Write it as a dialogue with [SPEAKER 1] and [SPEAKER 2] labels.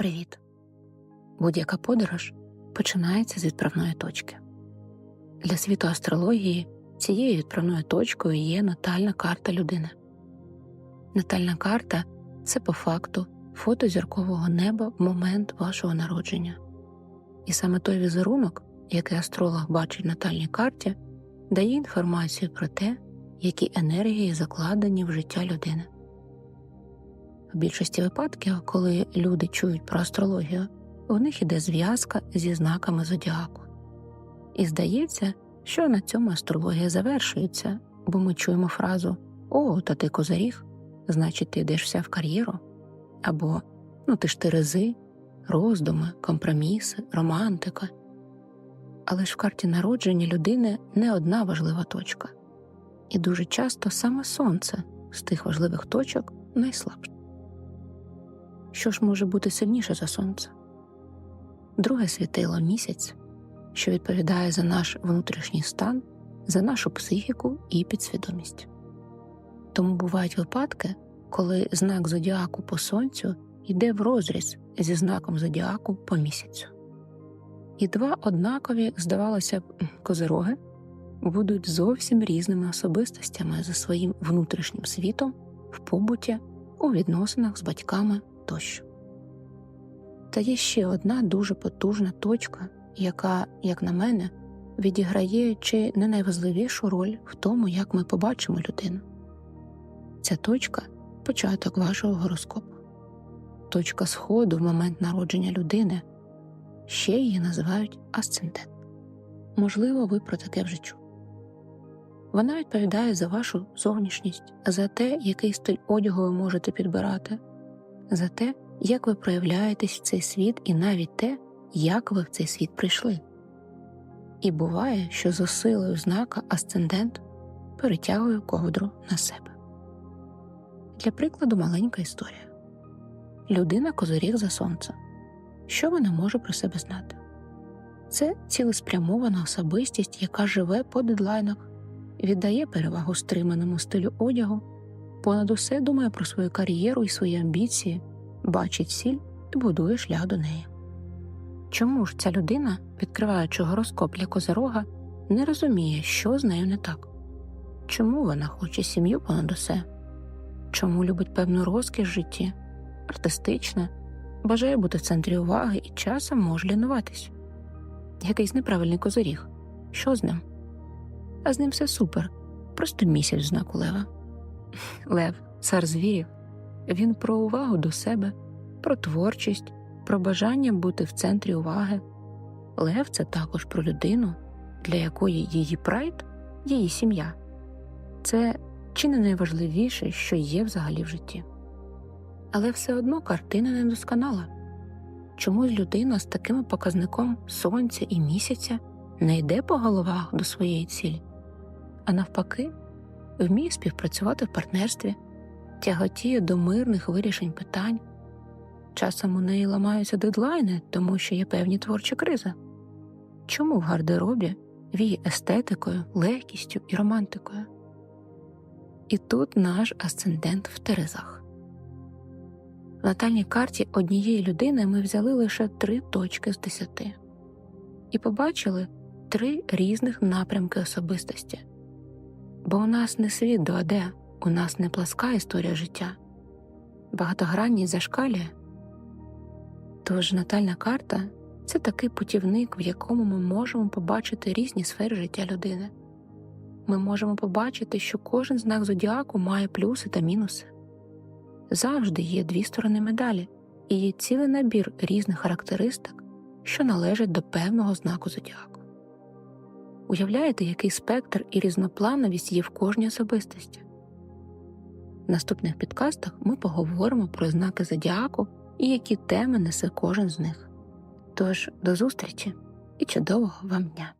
[SPEAKER 1] Привіт! Будь-яка подорож починається з відправної точки. Для світу астрології цією відправною точкою є натальна карта людини. Натальна карта це по факту фото зіркового неба в момент вашого народження. І саме той візерунок, який астролог бачить в натальній карті, дає інформацію про те, які енергії закладені в життя людини. В більшості випадків, коли люди чують про астрологію, у них іде зв'язка зі знаками зодіаку. І здається, що на цьому астрологія завершується, бо ми чуємо фразу О, та ти козаріг, значить, ти йдеш вся в кар'єру, або Ну ти ж терези, роздуми, компроміси, романтика. Але ж в карті народження людини не одна важлива точка, і дуже часто саме сонце з тих важливих точок найслабше. Що ж може бути сильніше за сонце? Друге світило місяць, що відповідає за наш внутрішній стан, за нашу психіку і підсвідомість. Тому бувають випадки, коли знак зодіаку по сонцю йде в розріз зі знаком зодіаку по місяцю. І два однакові, здавалося б, козироги будуть зовсім різними особистостями за своїм внутрішнім світом в побуті, у відносинах з батьками тощо. Та є ще одна дуже потужна точка, яка, як на мене, відіграє чи не найважливішу роль в тому, як ми побачимо людину. Ця точка початок вашого гороскопу, точка сходу в момент народження людини. Ще її називають асцендент. Можливо, ви про таке вже чули. Вона відповідає за вашу зовнішність, за те, який стиль одягу ви можете підбирати, за те, як ви проявляєтесь в цей світ, і навіть те, як ви в цей світ прийшли. І буває, що за силою знака асцендент перетягує ковдру на себе. Для прикладу, маленька історія людина козоріг за сонце. Що вона може про себе знати? Це цілеспрямована особистість, яка живе по дедлайнах, віддає перевагу стриманому стилю одягу, понад усе думає про свою кар'єру і свої амбіції, бачить ціль і будує шлях до неї. Чому ж ця людина, відкриваючи гороскоп для козирога, не розуміє, що з нею не так? Чому вона хоче сім'ю понад усе? Чому любить певну розкіш в житті, артистичне, бажає бути в центрі уваги і часом може лінуватись? Якийсь неправильний козиріг. Що з ним? А з ним все супер, просто місяць знаку лева. Лев, цар звірів, він про увагу до себе, про творчість, про бажання бути в центрі уваги. Лев це також про людину, для якої її прайд, її сім'я. Це чи не найважливіше, що є взагалі в житті. Але все одно картина недосконала. Чомусь людина з таким показником сонця і місяця не йде по головах до своєї цілі, а навпаки, вміє співпрацювати в партнерстві, тяготіє до мирних вирішень питань. Часом у неї ламаються дедлайни, тому що є певні творчі кризи. Чому в гардеробі віє естетикою, легкістю і романтикою? І тут наш асцендент в Терезах. В натальній карті однієї людини ми взяли лише три точки з десяти і побачили три різних напрямки особистості. Бо у нас не світ 2D, у нас не пласка історія життя, багатогранність зашкалює. Тож натальна карта це такий путівник, в якому ми можемо побачити різні сфери життя людини. Ми можемо побачити, що кожен знак зодіаку має плюси та мінуси завжди є дві сторони медалі і є цілий набір різних характеристик, що належать до певного знаку зодіаку. Уявляєте, який спектр і різноплановість є в кожній особистості? В наступних підкастах ми поговоримо про знаки зодіаку і які теми несе кожен з них. Тож до зустрічі і чудового вам дня!